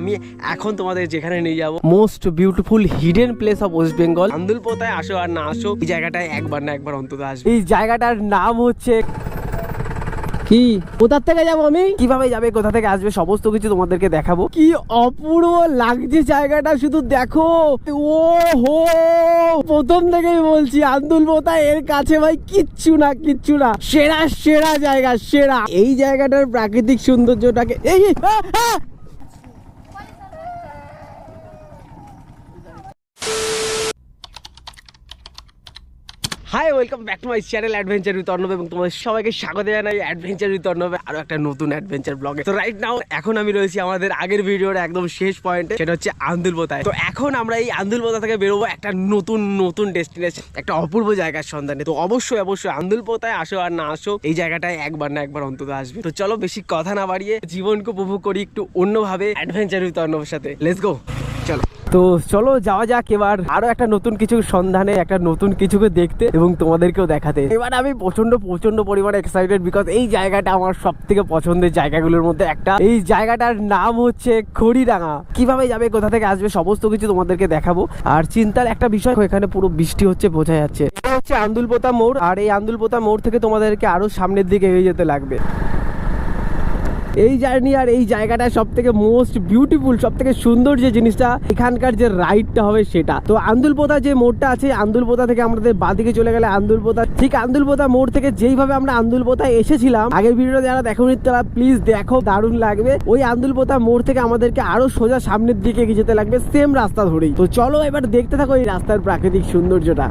আমি এখন তোমাদের যেখানে নিয়ে যাব। Most beautiful hidden place of West Bengal আন্দুলপোতায় আসো আর না আসো এই জায়গাটায় একবার না একবার অন্তত আসবে। এই জায়গাটার নাম হচ্ছে কি? কোথা থেকে যাব আমি? কীভাবে যাবে কোথা থেকে আসবে সমস্ত কিছু তোমাদেরকে দেখাবো। কি অপূর্ব লাগছে জায়গাটা শুধু দেখো। ও হো প্রথম থেকেই বলছি আন্দুল মোতা এর কাছে ভাই কিচ্ছু না কিচ্ছু না। সেরা সেরা জায়গা সেরা। এই জায়গাটার প্রাকৃতিক সৌন্দর্যটাকে এই hi welcome back to my channel adventure with Arnab এবং তোমাদের সবাইকে স্বাগত জানাই অ্যাডভেঞ্চার উইথ অর্ণবে আরও একটা নতুন অ্যাডভেঞ্চার ব্লগে তো রাইট নাও এখন আমি রয়েছি আমাদের আগের ভিডিওর একদম শেষ পয়েন্টে সেটা হচ্ছে আন্দুলবোতায়। তো এখন আমরা এই আন্দুলবোতা থেকে বেরোবো একটা নতুন নতুন ডেস্টিনেশন একটা অপূর্ব জায়গার সন্ধানে। তো অবশ্যই অবশ্যই আন্দুলপোতায় আসো আর না আসো, এই জায়গাটায় একবার না একবার অন্তত আসবে। তো চলো বেশি কথা না বাড়িয়ে, জীবনকে উপভোগ করি একটু অন্যভাবে অ্যাডভেঞ্চার উইথ অর্ণবের সাথে। লেটস গো চলো। তো চলো যাওয়া যাক এবার। আরও একটা নতুন কিছু সন্ধানে, একটা নতুন কিছুকে দেখতে এবং তোমাদেরকেও দেখাতে। এবার আমি প্রচণ্ড প্রচণ্ড পরিমাণে এক্সাইটেড বিকজ এই জায়গাটা আমার সব থেকে পছন্দের জায়গাগুলোর মধ্যে একটা। এই জায়গাটার নাম হচ্ছে খড়িরাঙা কীভাবে যাবে, কোথা থেকে আসবে, সমস্ত কিছু তোমাদেরকে দেখাবো। আর চিন্তার একটা বিষয়, এখানে পুরো বৃষ্টি হচ্ছে, বোঝা যাচ্ছে। হচ্ছে আন্দুলপোতা মোড়। আর এই আন্দুলপোতা মোড় থেকে তোমাদেরকে আরও সামনের দিকে এগিয়ে যেতে লাগবে। এই জার্নি আর এই জায়গাটা সব থেকে মোস্ট বিউটিফুল সব থেকে সুন্দর যে জিনিসটা, এখানকার যে রাইডটা হবে সেটা। তো আন্দুলপোতা যে মোড়টা আছে, আন্দুলপোতা থেকে আমাদের বাদিকে চলে গেলে আন্দুলপোতা। ঠিক আন্দুলপোতা মোড় থেকে যেইভাবে আমরা আন্দুলপোতায় এসেছিলাম, আগের ভিডিওটা যারা দেখোনি তারা প্লিজ দেখো, দারুণ লাগবে। ওই আন্দুলপোতা মোড় থেকে আমাদেরকে আরও সোজা সামনের দিকে এগিয়ে যেতে লাগবে সেম রাস্তা ধরেই। তো চলো এবার দেখতে থাকো এই রাস্তার প্রাকৃতিক সৌন্দর্যটা।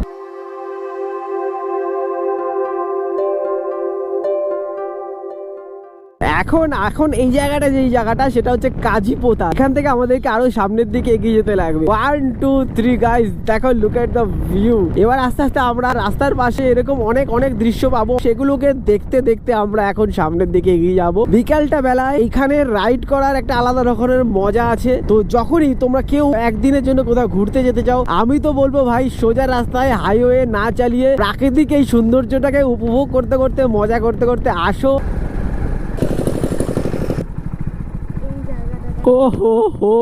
এখন এখন এই জায়গাটা যেই জায়গাটা, সেটা হচ্ছে কাজীপোতা। এখান থেকে আমাদেরকে আরও সামনের দিকে এগিয়ে যেতে লাগবে। ওয়ান টু থ্রি গাইস দেখো লুক এট দ্য ভিউ এবার আস্তে আস্তে আমরা রাস্তার পাশে এরকম অনেক অনেক দৃশ্য পাবো। সেগুলোকে দেখতে দেখতে আমরা এখন সামনের দিকে এগিয়ে যাব। বিকালটা বেলায় এখানে রাইড করার একটা আলাদা রকমের মজা আছে। তো যখনই তোমরা কেউ একদিনের জন্য কোথাও ঘুরতে যেতে চাও, আমি তো বলব ভাই, সোজা রাস্তায় হাইওয়ে না চালিয়ে প্রাকৃতিক এই সৌন্দর্যটাকে উপভোগ করতে করতে, মজা করতে করতে আসো। ও হো হো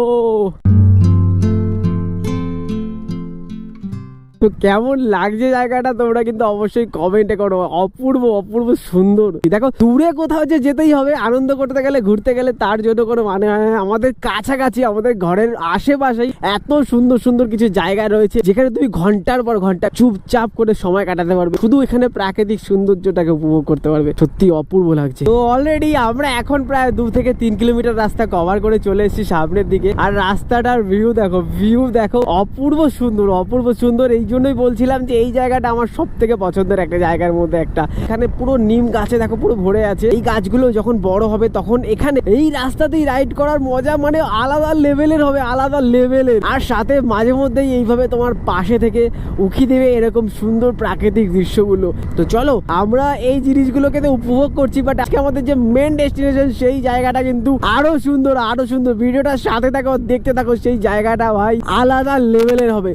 তো কেমন লাগছে জায়গাটা তোমরা কিন্তু অবশ্যই কমেন্টে করো। অপূর্ব অপূর্ব সুন্দর। দেখো, দূরে কোথাও যে যেতেই হবে, আনন্দ করতে গেলে, ঘুরতে গেলে তার জন্য কোনো মানে হয় না। আমাদের কাছাকাছি, আমাদের ঘরের আশেপাশেই এত সুন্দর সুন্দর কিছু জায়গা রয়েছে, যেখানে তুমি ঘণ্টার পর ঘণ্টা চুপচাপ করে সময় কাটাতে পারবে। শুধু এখানে প্রাকৃতিক সৌন্দর্যটাকে উপভোগ করতে পারবে। সত্যি অপূর্ব লাগছে। তো অলরেডি আমরা এখন প্রায় দু থেকে তিন কিলোমিটার রাস্তা কভার করে চলে এসেছি সামনের দিকে। আর রাস্তাটার ভিউ দেখো ভিউ দেখো, অপূর্ব সুন্দর অপূর্ব সুন্দর। এই জন্যই বলছিলাম যে এই জায়গাটা আমার সব থেকে পছন্দের একটা জায়গার মধ্যে একটা। এখানে পুরো নিম গাছে দেখো, পুরো ভরে আছে। এই গাছগুলো যখন বড় হবে তখন এখানে এই রাস্তাতেই রাইড করার মজা মানে আলাদা লেভেলের হবে, আলাদা লেভেলের আর সাথে মাঝে মধ্যেই এইভাবে তোমার পাশে থেকে উকি দেবে এরকম সুন্দর প্রাকৃতিক দৃশ্যগুলো। তো চলো, আমরা এই জিনিসগুলোকে তো উপভোগ করছি বাট আজকে আমাদের যে মেন ডেস্টিনেশন সেই জায়গাটা কিন্তু আরও সুন্দর আরও সুন্দর। ভিডিওটার সাথে থাকো, দেখতে থাকো, সেই জায়গাটা ভাই আলাদা লেভেলের হবে।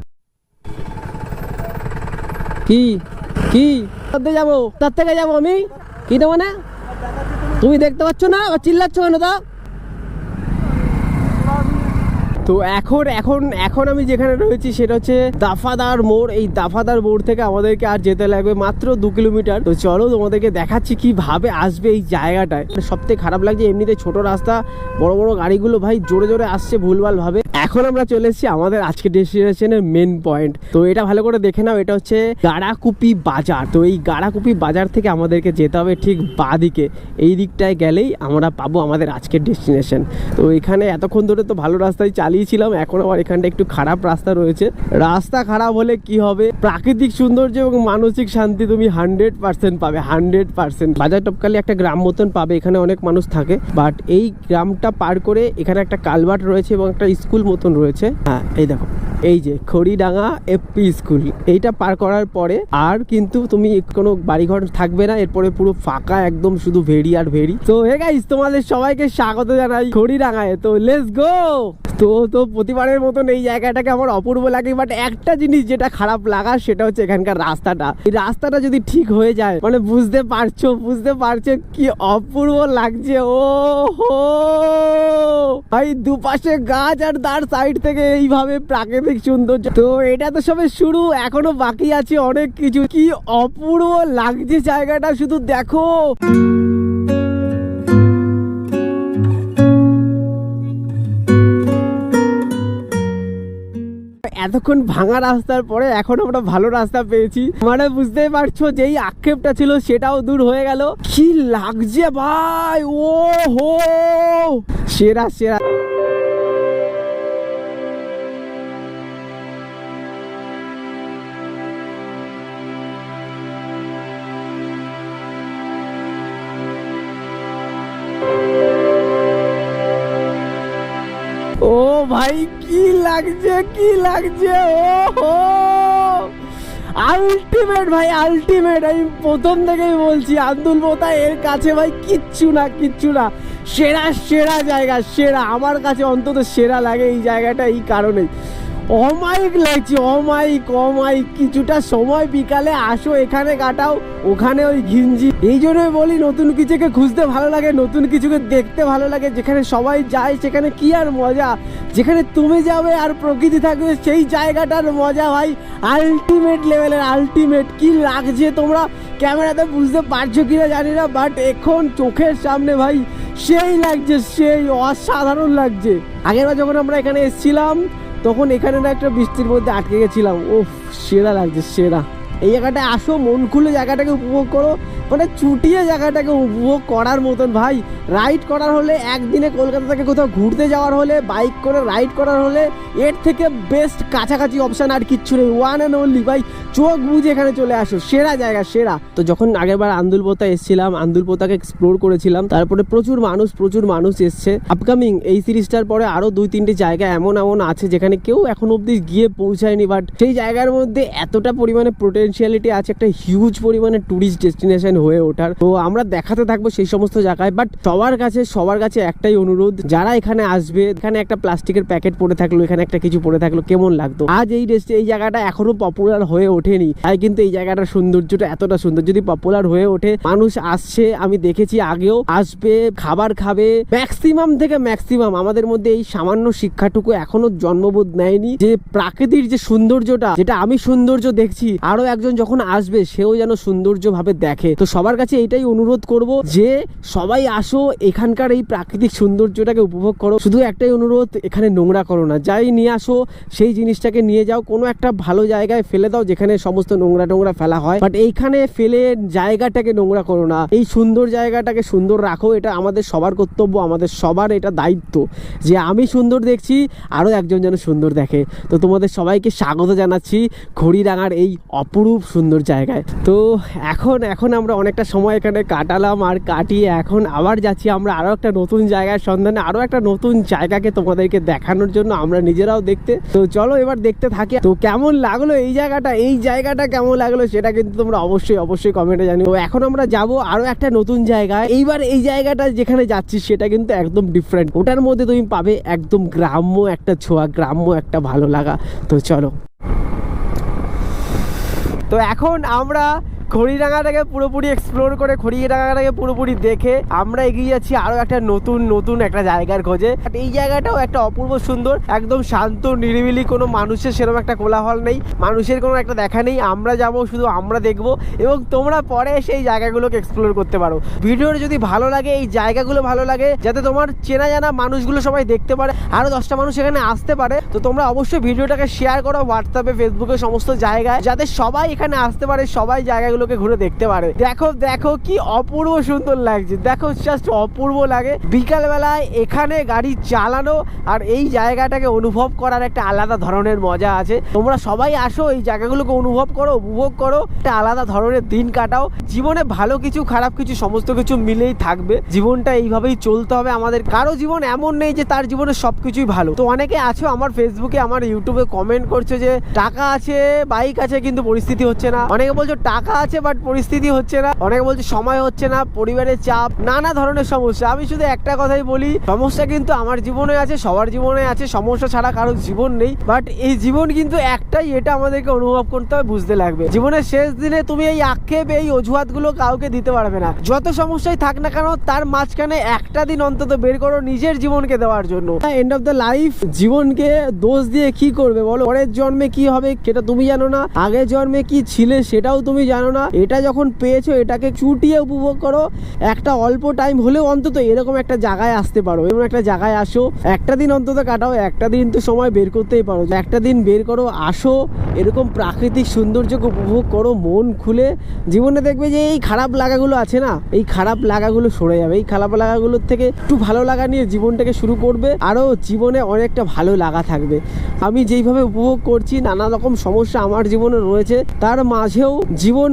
কি? কি? যাব, তার থেকে যাব আমি? কি দেবো না? তুমি দেখতে পাচ্ছ না? চিল্লাচ্ছ কেন তা? তো এখন এখন এখন আমি যেখানে রয়েছি সেটা হচ্ছে দাফাদার মোড়। এই দাফাদার মোড় থেকে আমাদেরকে আর যেতে লাগবে মাত্র দু কিলোমিটার। তো চলো তোমাদেরকে দেখাচ্ছি কীভাবে আসবে এই জায়গাটায়। সব থেকে খারাপ লাগছে, এমনিতে ছোট রাস্তা, বড় বড় গাড়িগুলো ভাই জোরে জোরে আসছে ভুলভাল ভাবে এখন আমরা চলে এসেছি আমাদের আজকে ডেস্টিনেশনের মেন পয়েন্ট। তো এটা ভালো করে দেখে নাও, এটা হচ্ছে গাড়াকুপি বাজার। তো এই গাড়াকুপি বাজার থেকে আমাদেরকে যেতে হবে ঠিক বাদিকে। এই দিকটায় গেলেই আমরা পাবো আমাদের আজকের ডেস্টিনেশন। তো এখানে এতক্ষণ ধরে তো ভালো রাস্তায় চালিয়েছিলাম, এখন আবার এখানটা একটু খারাপ রাস্তা রয়েছে। রাস্তা খারাপ হলে কি হবে? প্রাকৃতিক সৌন্দর্য এবং মানসিক শান্তি তুমি হান্ড্রেড পার্সেন্ট পাবে হান্ড্রেড পার্সেন্ট বাজার টপকালে একটা গ্রাম মতন পাবে, এখানে অনেক মানুষ থাকে। বাট এই গ্রামটা পার করে এখানে একটা কালভার্ট রয়েছে এবং একটা স্কুল মতন রয়েছে। হ্যাঁ এই দেখো। এই যে, খড়িডাঙ্গা এফপি স্কুল। এইটা পার করার পরে আর কিন্তু তুমি কোনো বাড়িঘর থাকবে না, এরপরে পুরো ফাঁকা একদম শুধু ভেড়ি আর ভেড়ি। তো হে গাইস তোমাদের সবাইকে স্বাগত জানাই খড়িডাঙ্গায়। তো লেটস গো তো তো প্রতিবারের মতন এই জায়গাটাকে আমার অপূর্ব লাগে বাট একটা জিনিস যেটা খারাপ লাগার সেটা হচ্ছে এখানকার রাস্তাটা। এই রাস্তাটা যদি ঠিক হয়ে যায় মানে বুঝতে পারছ বুঝতে পারছ কি অপূর্ব লাগছে, ও হো! ভাই, দুপাশে গাছ আর তার সাইড থেকে এইভাবে প্রাকৃতিক সৌন্দর্য। তো এটা তো সবে শুরু, এখনও বাকি আছে অনেক কিছু। কি অপূর্ব লাগছে জায়গাটা, শুধু দেখো! এতক্ষণ ভাঙা রাস্তার পরে এখন আমরা ভালো রাস্তা পেয়েছি। মানে বুঝতেই পারছ যেই আক্ষেপটা ছিল সেটাও দূর হয়ে গেল। কি লাগছে ভাই? ও হো সেরা সেরা। ও ভাই, কি লাগছে কি লাগছে? ও হো আলটিমেট ভাই আলটিমেট আমি প্রথম থেকেই বলছি, আব্দুল মোতা এর কাছে ভাই কিচ্ছু না কিচ্ছু না। সেরা সেরা জায়গা, সেরা। আমার কাছে অন্তত সেরা লাগে এই জায়গাটা, এই কারণেই। অমাইক লাগছে অমাইক অমাইক কিছুটা সময় বিকালে আসো, এখানে কাটাও, ওখানে ওই ঘিঞ্জি। এই জন্যই বলি, নতুন কিছুকে খুঁজতে ভালো লাগে, নতুন কিছুকে দেখতে ভালো লাগে। যেখানে সবাই যায়, সেখানে কি আর মজা? যেখানে তুমি যাবে আর প্রকৃতি থাকবে, সেই জায়গাটার মজা ভাই। আলটিমেট লেভেলের আলটিমেট কি লাগছে তোমরা? ক্যামেরাতে বুঝতে পারছ কিনা জানি না বাট এখন চোখের সামনে ভাই, সেই লাগছে, সেই অসাধারণ লাগছে। আগেরবার যখন আমরা এখানে এসেছিলাম তখন এখানে না একটা বৃষ্টির মধ্যে আটকে গেছিলাম। ও সেরা লাগছে, সেরা। এই জায়গাটায় আসো, মন খুলে জায়গাটাকে উপভোগ করো। মানে চুটিয়ে জায়গাটাকে উপভোগ করার মতন ভাই। রাইড করার হলে একদিনে কলকাতা থেকে কোথাও ঘুরতে যাওয়ার হলে বাইক করে রাইড করার হলে এর থেকে বেস্ট কাছাকাছি অপশান আর কিচ্ছু নেই। ওয়ান অ্যান্ড অনলি ভাই, চোখ বুঝে এখানে চলে আসো। সেরা জায়গা, সেরা। তো যখন আগেরবার আন্দুলপোতা এসেছিলাম, আন্দুলপোতাকে এক্সপ্লোর করেছিলাম, তারপরে প্রচুর মানুষ প্রচুর মানুষ এসছে। আপকামিং এই সিরিজটার পরে আরও দুই তিনটে জায়গা এমন এমন আছে যেখানে কেউ এখন অবধি গিয়ে পৌঁছায়নি বাট সেই জায়গার মধ্যে এতটা পরিমাণে পোটেনশিয়ালিটি আছে, একটা হিউজ পরিমাণে ট্যুরিস্ট ডেস্টিনেশন হয়ে ওঠার। তো আমরা দেখাতে থাকব সেই সমস্ত জায়গায় বাট সবার কাছে সবার কাছে একটাই অনুরোধ, যারা এখানে আসবে, এখানে একটা প্লাস্টিকের প্যাকেট পড়ে থাকল, এখানে একটা কিছু পড়ে থাকল, কেমন লাগতো? আজ এই ডেস্টে এই জায়গাটা এখনও পপুলার হয়ে ওঠেনি, তাই কিন্তু এই জায়গাটার সৌন্দর্যটা এতটা সুন্দর। যদি পপুলার হয়ে ওঠে, মানুষ আসছে, আমি দেখেছি আগেও, আসবে, খাবার খাবে ম্যাক্সিমাম থেকে ম্যাক্সিমাম আমাদের মধ্যে এই সামান্য শিক্ষাটুকু এখনও জন্মবোধ নেয়নি। যে প্রাকৃতির যে সৌন্দর্যটা, যেটা আমি সৌন্দর্য দেখছি, আরও একজন যখন আসবে, সেও যেন সৌন্দর্য ভাবে দেখে। তো সবার কাছে এটাই অনুরোধ করব যে সবাই আসো, এখানকার এই প্রাকৃতিক সৌন্দর্যটাকে উপভোগ করো। শুধু একটাই অনুরোধ, এখানে নোংরা করো না। যাই নিয়ে আসো, সেই জিনিসটাকে নিয়ে যাও, কোনো একটা ভালো জায়গায় ফেলে দাও যেখানে সমস্ত নোংরা টোংরা ফেলা হয়। বাট এইখানে ফেলে জায়গাটাকে নোংরা করো না। এই সুন্দর জায়গাটাকে সুন্দর রাখো, এটা আমাদের সবার কর্তব্য, আমাদের সবার এটা দায়িত্ব। যে আমি সুন্দর দেখছি আরও একজন যেন সুন্দর দেখে। তো তোমাদের সবাইকে স্বাগত জানাচ্ছি খড়িরাঙার এই অপরূপ সুন্দর জায়গায়। তো এখন এখন আমরা অনেকটা সময় এখানে কাটালাম আর কাটিয়ে এখন আবার যাচ্ছি। আমরা আরও একটা নতুন জায়গার সন্ধানে আরও একটা নতুন জায়গাকে তোমাদেরকে দেখানোর জন্য আমরা নিজেরাও দেখতে। তো চলো এবার দেখতে থাকি। তো কেমন লাগল এই জায়গাটা? এই জায়গাটা কেমন লাগল সেটা কিন্তু তোমরা অবশ্যই অবশ্যই কমেন্টে জানিও। এখন আমরা যাব আরও একটা নতুন জায়গায়। এইবার এই জায়গাটা যেখানে যাচ্ছি সেটা কিন্তু একদম ডিফারেন্ট ওটার মধ্যে তুমি পাবে একদম গ্রাম্য একটা ছোঁয়া, গ্রাম্য একটা ভালো লাগা। তো চলো। তো এখন আমরা খড়িরাঙাটাকে পুরোপুরি এক্সপ্লোর করে খড়িরাঙাটাকে পুরোপুরি দেখে আমরা এগিয়ে যাচ্ছি আরও একটা নতুন নতুন একটা জায়গার খোঁজে। এই জায়গাটাও একটা অপূর্ব সুন্দর, একদম শান্ত, নিরিবিলি, কোনো মানুষের সেরকম একটা কোলাহল নেই, মানুষের কোনো একটা দেখা নেই। আমরা যাব, শুধু আমরা দেখব, এবং তোমরা পরে সেই জায়গাগুলোকে এক্সপ্লোর করতে পারো। ভিডিওর যদি ভালো লাগে, এই জায়গাগুলো ভালো লাগে, যাতে তোমার চেনা জানা মানুষগুলো সবাই দেখতে পারে। আরও দশটা মানুষ এখানে আসতে পারে। তো তোমরা অবশ্যই ভিডিওটাকে শেয়ার করো হোয়াটসঅ্যাপে ফেসবুকে সমস্ত জায়গায়, যাতে সবাই এখানে আসতে পারে, সবাই জায়গাগুলোকে ঘুরে দেখতে পারে। দেখো দেখো কি অপূর্ব সুন্দর লাগছে। দেখো জাস্ট অপূর্ব লাগে। বিকাল বেলায় এখানে গাড়ি চালানো আর এই জায়গাটাকে অনুভব করার একটা আলাদা ধরনের মজা আছে। তোমরা সবাই আসো, এই জায়গাগুলোকে অনুভব করো, উপভোগ করো। একটা আলাদা ধরনের দিন কাটাও। জীবনে ভালো কিছু, খারাপ কিছু, সমস্ত কিছু মিলেই থাকবে। জীবনটা এইভাবেই চলতে হবে। আমাদের কারও জীবন এমন নেই যে তার জীবনে সব কিছুই ভালো। তো অনেকে আছো আমার ফেসবুকে আমার ইউটিউবে কমেন্ট করছে যে, টাকা আছে বাইক আছে, কিন্তু পরিস্থিতি হচ্ছে না। অনেকে বলছো, টাকা আছে আছে বাট পরিস্থিতি হচ্ছে না। অনেকে বলছে সময় হচ্ছে না, পরিবারের চাপ, নানা ধরনের সমস্যা। আমি শুধু একটা কথাই বলি, সমস্যা কিন্তু আমার জীবনে আছে, সবার জীবনে আছে, সমস্যা ছাড়া কারোর জীবন নেই। বাট এই জীবন কিন্তু একটাই, এটা আমাদেরকে অনুভব করতে হবে বুঝতে লাগবে। জীবনের শেষ দিনে তুমি এই আক্ষেপ, এই অজুহাতগুলো কাউকে দিতে পারবে না। যত সমস্যাই থাক না কেন, তার মাঝখানে একটা দিন অন্তত বের করো নিজের জীবনকে দেওয়ার জন্য। এন্ড অফ দ্য লাইফ জীবনকে দোষ দিয়ে কি করবে বলো? পরের জন্মে কি হবে, সেটা তুমি জানো না। আগের জন্মে কি ছিলে, সেটাও তুমি জানো না। এটা যখন পেয়েছ, এটাকে চুটিয়ে উপভোগ করো। একটা অল্প টাইম হলেও অন্তত এরকম একটা জায়গায় আসতে পারো। এরকম একটা জায়গায় আসো। একটা দিন অন্তত কাটাও, একটা দিন তো সময় বের করতেই পারো। একটা দিন বের করো, আসো, এরকম প্রাকৃতিক সৌন্দর্যকে উপভোগ করো, মন খুলে। জীবনে দেখবে যে এই খারাপ লাগাগুলো আছে না? এই খারাপ লাগাগুলো সরে যাবে। এই খারাপ লাগাগুলোর থেকে একটু ভালো লাগা নিয়ে জীবনটাকে শুরু করবে। আরও জীবনে অনেকটা ভালো লাগা থাকবে। আমি যেইভাবে উপভোগ করছি, নানা রকম সমস্যা আমার জীবনে রয়েছে। তার মাঝেও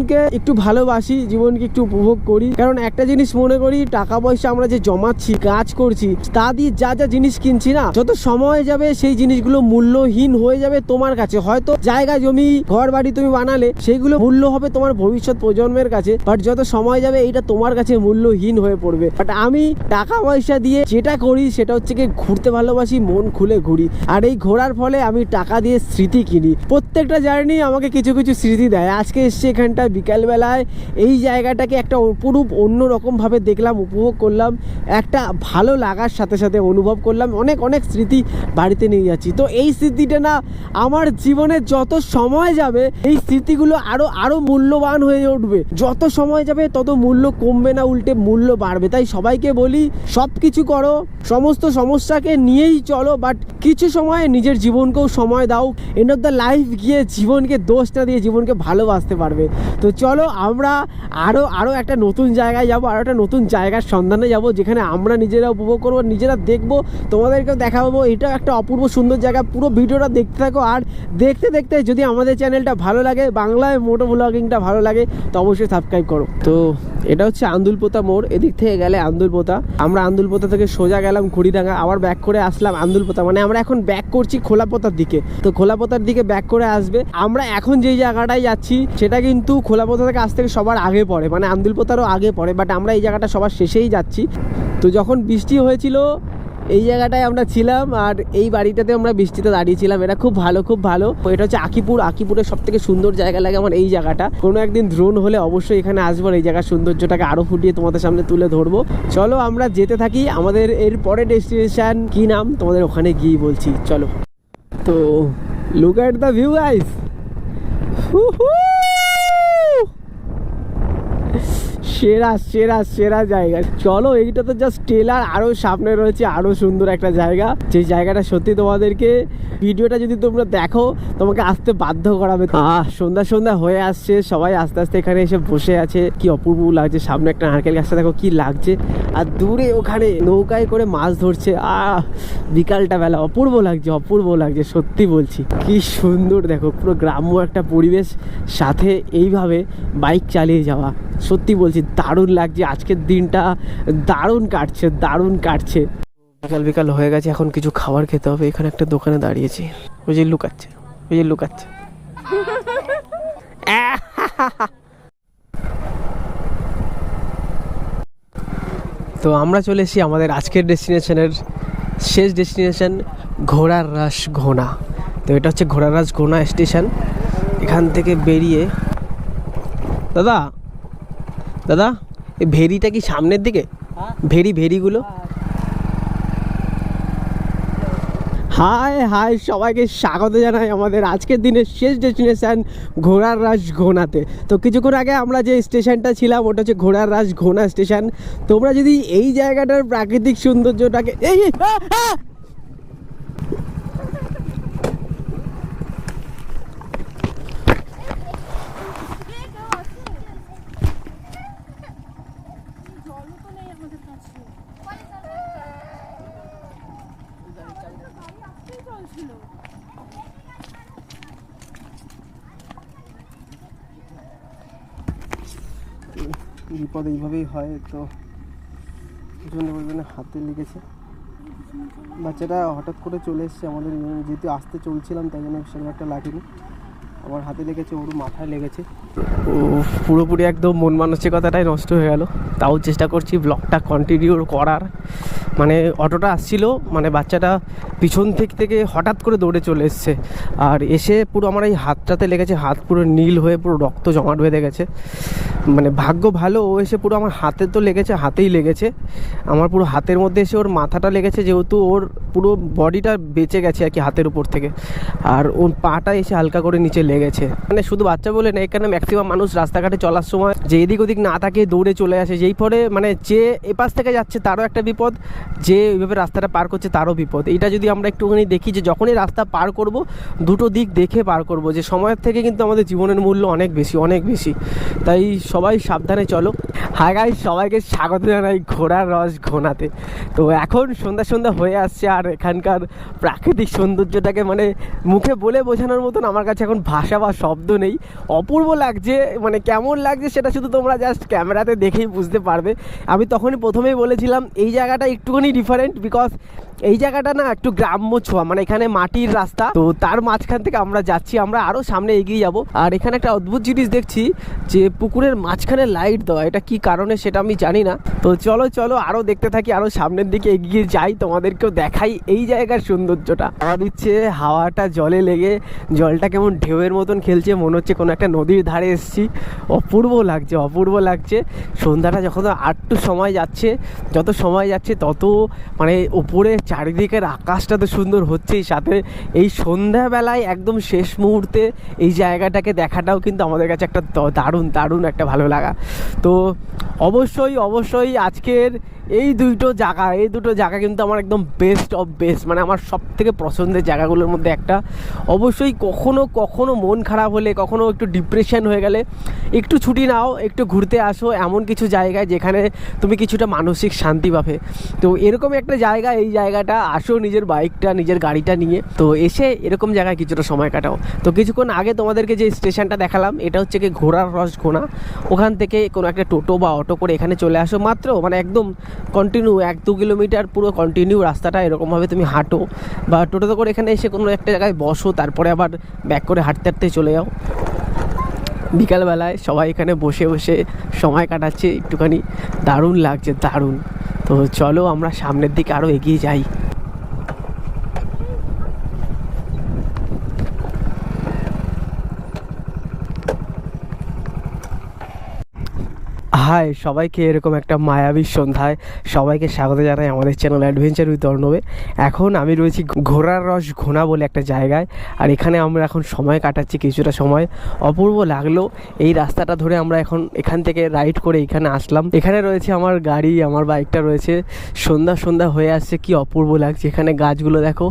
জীবনকে একটু ভালোবাসি, জীবনকে একটু উপভোগ করি। কারণ একটা জিনিস মনে করি, টাকা পয়সা আমরা যে জমাচ্ছি, কাজ করছি, তা দিয়ে যা যা জিনিস কিনছি না, যত সময় যাবে সেই জিনিসগুলো মূল্যহীন হয়ে যাবে তোমার কাছে। হয়তো জায়গা জমি ঘর বাড়ি তুমি বানালে সেইগুলো মূল্য হবে তোমার ভবিষ্যৎ প্রজন্মের কাছে বাট যত সময় যাবে এইটা তোমার কাছে মূল্যহীন হয়ে পড়বে। বাট আমি টাকা পয়সা দিয়ে যেটা করি, সেটা হচ্ছে কি ঘুরতে ভালোবাসি, মন খুলে ঘুরি। আর এই ঘোরার ফলে আমি টাকা দিয়ে স্মৃতি কিনি। প্রত্যেকটা জার্নি আমাকে কিছু কিছু স্মৃতি দেয়। আজকে এসছি এখানটায় বিকালবেলায় এই জায়গাটাকে একটা অপরূপ, অন্যরকমভাবে দেখলাম, উপভোগ করলাম, একটা ভালো লাগার সাথে সাথে অনুভব করলাম, অনেক অনেক স্মৃতি বাড়িতে নিয়ে যাচ্ছি। তো এই স্মৃতিটা না আমার জীবনে যত সময় যাবে, এই স্মৃতিগুলো আরও আরও মূল্যবান হয়ে উঠবে। যত সময় যাবে, তত মূল্য কমবে না, উল্টে মূল্য বাড়বে। তাই সবাইকে বলি সব কিছু করো, সমস্ত সমস্যাকে নিয়েই চলো বাট কিছু সময় নিজের জীবনকেও সময় দাও। এন্ড অফ দ্য লাইফ গিয়ে জীবনকে দোষ না দিয়ে জীবনকে ভালোবাসতে পারবে। তো চলো আমরা আরও আরও একটা নতুন জায়গায় যাব আরও একটা নতুন জায়গার সন্ধানে যাব, যেখানে আমরা নিজেরা উপভোগ করব, নিজেরা দেখব, তোমাদেরকেও দেখাবো। এটাও একটা অপূর্ব সুন্দর জায়গা। পুরো ভিডিওটা দেখতে থাকো। আর দেখতে দেখতে যদি আমাদের চ্যানেলটা ভালো লাগে, বাংলায় মোটো ব্লগিংটা ভালো লাগে, তো অবশ্যই সাবস্ক্রাইব করো। তো এটা হচ্ছে আন্দুলপোতা মোড়। এদিক থেকে গেলে আন্দুলপোতা আমরা আন্দুলপোতা থেকে সোজা গেলাম খড়িডাঙ্গা। আবার ব্যাক করে আসলাম আন্দুলপোতা মানে আমরা এখন ব্যাক করছি খোলাপোতার দিকে। তো খোলাপোতার দিকে ব্যাক করে আসবে। আমরা এখন যেই জায়গাটায় যাচ্ছি, সেটা কিন্তু খোলাপোতা থেকে আজ থেকে সবার আগে পড়ে মানে আন্দুলপোতারও আগে পড়ে বাট আমরা এই জায়গাটা সবার শেষেই যাচ্ছি। তো যখন বৃষ্টি হয়েছিল, এই জায়গাটায় আমরা ছিলাম আর এই বাড়িটাতে আমরা বৃষ্টিতে দাঁড়িয়েছিলাম। এটা খুব ভালো খুব ভালো। এটা হচ্ছে আকিপুর। আকিপুরের সব থেকে সুন্দর জায়গা লাগে আমার এই জায়গাটা। কোনো একদিন ড্রোন হলে অবশ্যই এখানে আসব এই জায়গার সৌন্দর্যটাকে আরও ফুটিয়ে তোমাদের সামনে তুলে ধরবো। চলো আমরা যেতে থাকি আমাদের এর পরে ডেস্টিনেশন কি নাম? তোমাদের ওখানে গিয়ে বলছি। চলো। তো look at the view guys Yeah. সেরা সেরা সেরা জায়গা। চলো, এইটা তো জাস্ট টেলার আরও সামনে রয়েছে, আরও সুন্দর একটা জায়গা। যে জায়গাটা সত্যি তোমাদেরকে, ভিডিওটা যদি তোমরা দেখো, তোমাকে আসতে বাধ্য করাবে আহ, সন্ধ্যা সন্ধ্যা হয়ে আসছে, সবাই আস্তে আস্তে এখানে এসে বসে আছে। কি অপূর্ব লাগছে, সামনে একটা নারকেল গাছটা দেখো কি লাগছে। আর দূরে ওখানে নৌকায় করে মাছ ধরছে। আহ, বিকালটা বেলা, অপূর্ব লাগছে অপূর্ব লাগছে, সত্যি বলছি। কি সুন্দর, দেখো, পুরো গ্রাম্য একটা পরিবেশ। সাথে এইভাবে বাইক চালিয়ে যাওয়া, সত্যি বলছি দারুণ লাগছে। আজকের দিনটা দারুণ কাটছে দারুণ কাটছে। বিকাল বিকাল হয়ে গেছে, এখন কিছু খাবার খেতে হবে। এখানে একটা দোকানে দাঁড়িয়েছি। ওই যে লুকাচ্ছে, ওই যে লুকাচ্ছে। তো আমরা চলে এসেছি আমাদের আজকের ডেস্টিনেশনের শেষ ডেস্টিনেশন, ঘোড়ার রাস ঘোনা তো এটা হচ্ছে ঘোড়ার রাস ঘোনা স্টেশন। এখান থেকে বেরিয়ে দাদা দাদা এই ভেরিটা কি সামনের দিকে? ভেরি ভেরিগুলো হাই হাই সবাইকে স্বাগত জানাই আমাদের আজকের দিনের শেষ ডেস্টিনেশান ঘোড়ার রাস ঘোনাতে তো কিছুক্ষণ আগে আমরা যে স্টেশনটা ছিলাম ওটা হচ্ছে ঘোড়ার রাস ঘোনা স্টেশন। তোমরা যদি এই জায়গাটার প্রাকৃতিক সৌন্দর্যটাকে এই এই, আ, আ! জলও তো নেই আমাদের কাছে জল ছিল বিপদ এইভাবেই হয়, তো প্রচণ্ড পরিমাণে হাতে লেগেছে। বাচ্চাটা হঠাৎ করে চলে এসছে আমাদের যেহেতু আসতে চলছিলাম, তাই জন্য সেরকম একটা লাগেনি। আমার হাতে লেগেছে, ওর মাথায় লেগেছে। ও পুরোপুরি একদম মন মানসিকতাটাই নষ্ট হয়ে গেল। তাও চেষ্টা করছি ব্লগটা কন্টিনিউ করার। মানে অটোটা আসছিল মানে বাচ্চাটা পিছন দিক থেকে হঠাৎ করে দৌড়ে চলে এসছে। আর এসে পুরো আমার এই হাতটাতে লেগেছে, হাত পুরো নীল হয়ে পুরো রক্ত জমাট বেঁধে গেছে। মানে ভাগ্য ভালো, ও এসে পুরো আমার হাতে তো লেগেছে, হাতেই লেগেছে। আমার পুরো হাতের মধ্যে এসে ওর মাথাটা লেগেছে, যেহেতু ওর পুরো বডিটা বেঁচে গেছে আর কি হাতের উপর থেকে। আর ওর পাটা এসে হালকা করে নিচে লেগেছে। মানে শুধু বাচ্চা বলে না এখানে ম্যাক্সিমাম মানুষ রাস্তাঘাটে চলার সময় যে এদিক ওদিক না তাকে দৌড়ে চলে আসে, যেই ফলে মানে যে এপাশ থেকে যাচ্ছে তারও একটা বিপদ, যে ওইভাবে রাস্তাটা পার করছে তারও বিপদ। এইটা যদি আমরা একটুখানি দেখি যে যখনই রাস্তা পার করব, দুটো দিক দেখে পার করব যে সময়ের থেকে কিন্তু আমাদের জীবনের মূল্য অনেক বেশি অনেক বেশি। তাই সবাই সাবধানে চলো। হাই গাই সবাইকে স্বাগত জানাই ঘোড়ার রস ঘোনাতে। তো এখন সন্ধ্যা সন্ধ্যা হয়ে আসছে আর এখানকার প্রাকৃতিক সৌন্দর্যটাকে মানে মুখে বলে বোঝানোর মতন আমার কাছে এখন ভাষা বা শব্দ নেই। অপূর্ব লাগছে মানে কেমন লাগছে সেটা শুধু তোমরা জাস্ট ক্যামেরাতে দেখেই বুঝতে পারবে। আমি তখনই প্রথমেই বলেছিলাম, এই জায়গাটা একটুখানি ডিফারেন্ট বিকজ এই জায়গাটা না একটু গ্রাম্য ছোঁয়া মানে এখানে মাটির রাস্তা। তো তার মাঝখান থেকে আমরা যাচ্ছি, আমরা আরও সামনে এগিয়ে যাব। আর এখানে একটা অদ্ভুত জিনিস দেখছি, যে পুকুরের মাঝখানে লাইট দেওয়া, এটা কি কারণে সেটা আমি জানি না। তো চলো চলো আরও দেখতে থাকি আরও সামনের দিকে এগিয়ে যাই, তোমাদেরকেও দেখাই এই জায়গার সৌন্দর্যটা। আমার ইচ্ছে হাওয়াটা জলে লেগে, জলটা কেমন ঢেউয়ের মতন খেলছে, মনে হচ্ছে কোনো একটা নদীর ধারে এসেছি। অপূর্ব লাগছে অপূর্ব লাগছে। সন্ধ্যাটা যখন আটটু সময় যাচ্ছে, যত সময় যাচ্ছে, তত মানে ওপরে চারিদিকের আকাশটা তো সুন্দর হচ্ছেই, সাথে এই সন্ধ্যাবেলায় একদম শেষ মুহূর্তে এই জায়গাটাকে দেখাটাও কিন্তু আমাদের কাছে একটা দারুণ দারুণ একটা ভালো লাগা। তো অবশ্যই অবশ্যই আজকের এই দুটো জায়গা, এই দুটো জায়গা কিন্তু আমার একদম বেস্ট অফ বেস্ট মানে আমার সব থেকে পছন্দের জায়গাগুলোর মধ্যে একটা। অবশ্যই কখনো কখনো মন খারাপ হলে, কখনো একটু ডিপ্রেশন হয়ে গেলে, একটু ছুটি নাও, একটু ঘুরতে আসো, এমন কিছু জায়গায় যেখানে তুমি কিছুটা মানসিক শান্তি পাবে। তো এরকম একটা জায়গা, এই জায়গাটা, আসো নিজের বাইকটা নিজের গাড়িটা নিয়ে। তো এসে এরকম জায়গায় কিছুটা সময় কাটাও। তো কিছুক্ষণ আগে তোমাদেরকে যে স্টেশনটা দেখালাম, এটা হচ্ছে কি ঘোড়ার রস ঘোনা। ওখান থেকে কোনো একটা টোটো বা অটো করে এখানে চলে আসো। মাত্র মানে একদম কন্টিনিউ এক দু কিলোমিটার পুরো কন্টিনিউ রাস্তাটা এরকমভাবে তুমি হাঁটো। বা টোটোতে করে এখানে এসে কোনো একটা জায়গায় বসো, তারপরে আবার ব্যাক করে হাঁটতে হাঁটতে চলে যাও। বিকালবেলায় সবাই এখানে বসে বসে সময় কাটাচ্ছে, একটুখানি দারুণ লাগছে, দারুণ। তো চলো আমরা সামনের দিকে আরও এগিয়ে যাই। হাই, সবাইকে এরকম একটা মায়াবী সন্ধ্যায় সবাইকে স্বাগত জানাই আমাদের চ্যানেল অ্যাডভেঞ্চার উইথ অর্ণবে। এখন আমি রয়েছি ঘোড়ার রস ঘোনা বলে একটা জায়গায়, আর এখানে আমরা এখন সময় কাটাচ্ছি কিছুটা সময়। অপূর্ব লাগল এই রাস্তাটা ধরে আমরা এখন এখান থেকে রাইড করে এখানে আসলাম। এখানে রয়েছে আমার গাড়ি, আমার বাইকটা রয়েছে। সন্ধ্যা সন্ধ্যা হয়ে আসছে, কি অপূর্ব লাগছে। এখানে গাছগুলো দেখো,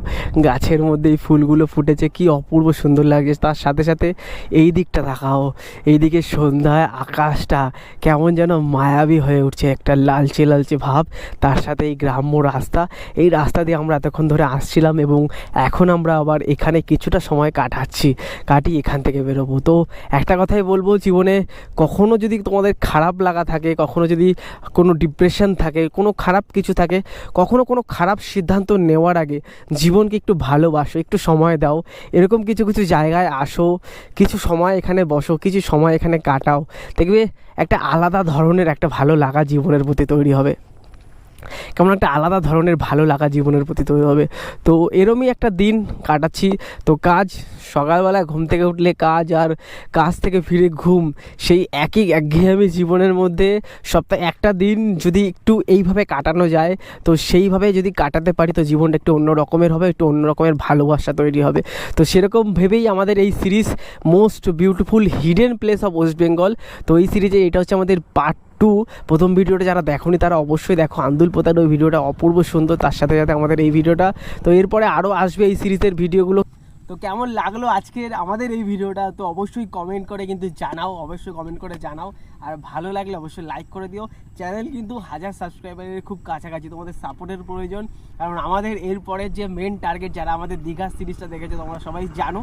গাছের মধ্যে এই ফুলগুলো ফুটেছে, কি অপূর্ব সুন্দর লাগছে। তার সাথে সাথে এই দিকটা দেখাও, এইদিকে সন্ধ্যায় আকাশটা কেমন যেন মায়াবী হয়ে উঠছে একটা লালচে লালচে ভাব, তার সাথে এই গ্রাম্য রাস্তা। এই রাস্তা দিয়ে আমরা এতক্ষণ ধরে আসছিলাম এবং এখন আমরা আবার এখানে কিছুটা সময় কাটাচ্ছি কাটি এখান থেকে বেরোবো। তো একটা কথাই বলব, জীবনে কখনো যদি তোমাদের খারাপ লাগা থাকে, কখনো যদি কোনো ডিপ্রেশন থাকে, কোনো খারাপ কিছু থাকে, কখনো কোনো খারাপ সিদ্ধান্ত নেওয়ার আগে জীবনকে একটু ভালোবাসো, একটু সময় দাও। এরকম কিছু কিছু জায়গায় আসো, কিছু সময় এখানে বসো, কিছু সময় এখানে কাটাও। দেখবে একটা আলাদা ধরনের একটা ভালো লাগা জীবনের প্রতি তৈরি হবে। কেমন একটা আলাদা ধরনের ভালো লাগা জীবনের প্রতি তৈরি হবে। তো এরমই একটা দিন কাটাচ্ছি। তো কাজ, সকালবেলা ঘুম থেকে উঠলে কাজ আর কাজ থেকে ফিরে ঘুম, সেই একই একঘেয়েমি জীবনের মধ্যে সপ্তাহে একটা দিন যদি একটু এইভাবে কাটানো যায়, তো সেইভাবে যদি কাটাতে পারি, তো জীবনটা একটু অন্য রকমের হবে, একটু অন্য রকমের ভালোবাসা তৈরি হবে। তো সেরকম ভেবেই আমাদের এই series most beautiful hidden place of West Bengal তো এই সিরিজে এটা হচ্ছে আমাদের পার্ট টু প্রথম ভিডিওটা যারা দেখোনি, তারা অবশ্যই দেখো। আন্দুল পোতার ওই ভিডিওটা অপূর্ব সুন্দর, তার সাথে সাথে আমাদের এই ভিডিওটা। তো এরপরে আরও আসবে এই সিরিজের ভিডিওগুলো। তো কেমন লাগল আজকের আমাদের এই ভিডিওটা? তো অবশ্যই কমেন্ট করে কিন্তু জানাও, অবশ্যই কমেন্ট করে জানাও। আর ভালো লাগলে অবশ্যই লাইক করে দিও। চ্যানেল কিন্তু হাজার সাবস্ক্রাইবারের খুব কাছাকাছি, তোমাদের সাপোর্টের প্রয়োজন। কারণ আমাদের এরপরের যে মেন টার্গেট যারা আমাদের দীঘা সিরিজটা দেখেছে, তোমরা সবাই জানো।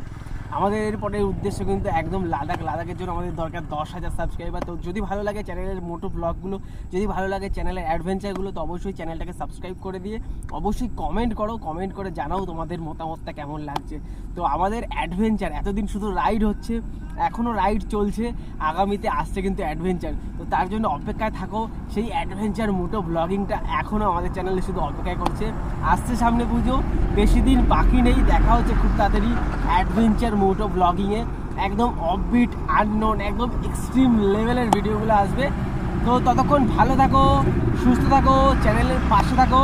আমাদের এরপরের উদ্দেশ্য কিন্তু একদম লাদাখ। লাদাখের জন্য আমাদের দরকার দশ হাজার সাবস্ক্রাইবার তো যদি ভালো লাগে চ্যানেলের মোটো ব্লগগুলো যদি ভালো লাগে চ্যানেলের অ্যাডভেঞ্চারগুলো তো অবশ্যই চ্যানেলটাকে সাবস্ক্রাইব করে দিয়ে অবশ্যই কমেন্ট করো। কমেন্ট করে জানাও তোমাদের মতামতটা কেমন লাগছে। তো আমাদের অ্যাডভেঞ্চার এতদিন শুধু রাইড হচ্ছে। এখনও রাইড চলছে, আগামীতে আসছে কিন্তু অ্যাডভেঞ্চার তো তার জন্য অপেক্ষায় থাকো, সেই অ্যাডভেঞ্চার মোটো ব্লগিংটা এখনও আমাদের চ্যানেলে শুধু অপেক্ষায় করছে। আসছে সামনে পুজো, বেশি দিন বাকি নেই, দেখা হচ্ছে খুব তাড়াতাড়ি অ্যাডভেঞ্চার মোটো ব্লগিংয়ে একদম অফবিট আননোন একদম এক্সট্রিম লেভেলের ভিডিওগুলো আসবে। তো ততক্ষণ ভালো থাকো, সুস্থ থাকো চ্যানেলের পাশে থাকো।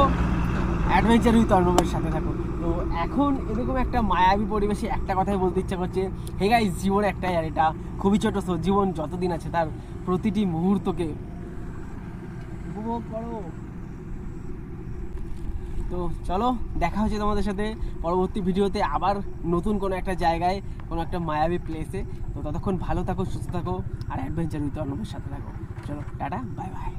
অ্যাডভেঞ্চার উইথ অর্ণবের সাথে থাকো। তো এখন এরকম একটা মায়াবী পরিবেশে একটা কথাই বলতে ইচ্ছা করছে হে গাইস জীবন একটাই আর এটা খুবই ছোট তো জীবন যতদিন আছে তার প্রতিটি মুহূর্তকে উপভোগ করো। তো চলো, দেখা হচ্ছে তোমাদের সাথে পরবর্তী ভিডিওতে আবার নতুন কোনো একটা জায়গায়, কোনো একটা মায়াবী প্লেসে তো ততক্ষণ ভালো থাকো, সুস্থ থাকো, আর অ্যাডভেঞ্চার উইথ অর্ণবের সাথে থাকো। চলো, টাটা বাই বাই